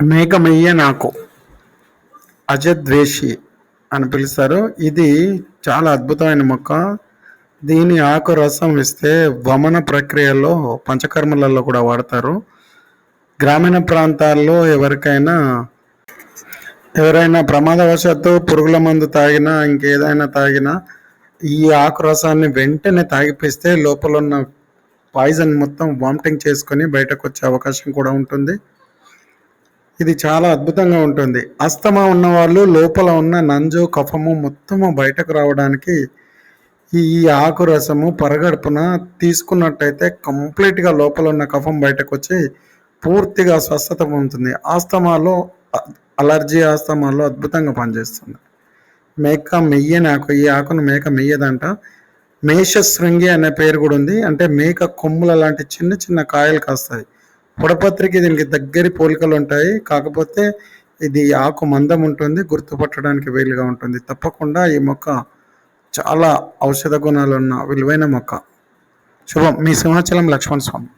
మేఘమయ్య నాకు. అజద్వేషి అని పిలుస్తారు. ఇది చాలా అద్భుతమైన మొక్క. దీని ఆకు రసం ఇస్తే వమన ప్రక్రియలో పంచకర్మలలో కూడా వాడతారు. గ్రామీణ ప్రాంతాల్లో ఎవరికైనా ఎవరైనా ప్రమాదవశాత్తు పురుగుల మందు తాగినా ఇంకేదైనా తాగినా ఈ ఆకు రసాన్ని వెంటనే తాగిపిస్తే లోపల ఉన్న పాయిజన్ మొత్తం వామిటింగ్ చేసుకొని బయటకు వచ్చే అవకాశం కూడా ఉంటుంది. ఇది చాలా అద్భుతంగా ఉంటుంది. అస్తమా ఉన్న వాళ్ళు లోపల ఉన్న నంజు కఫము మొత్తము బయటకు రావడానికి ఈ ఆకు రసము పరగడుపున తీసుకున్నట్టయితే కంప్లీట్గా లోపల ఉన్న కఫం బయటకు వచ్చి పూర్తిగా స్వస్థత పొందుతుంది. ఆస్తమాలో అలర్జీ ఆస్తమాలో అద్భుతంగా పనిచేస్తుంది. మేక మెయ్యని ఆకు ఈ ఆకును మేక మెయ్యదంట. మేషశృంగి అనే పేరు కూడా ఉంది. అంటే మేక కొమ్ముల లాంటి చిన్న చిన్న కాయలు కాస్తాయి. పొడపత్రికి దీనికి దగ్గరి పోలికలు ఉంటాయి. కాకపోతే ఇది ఆకు మందం ఉంటుంది గుర్తుపట్టడానికి వీలుగా ఉంటుంది. తప్పకుండా ఈ మొక్క చాలా ఔషధ గుణాలు ఉన్న విలువైన మొక్క. శుభం. మీ సింహాచలం లక్ష్మణ్ స్వామి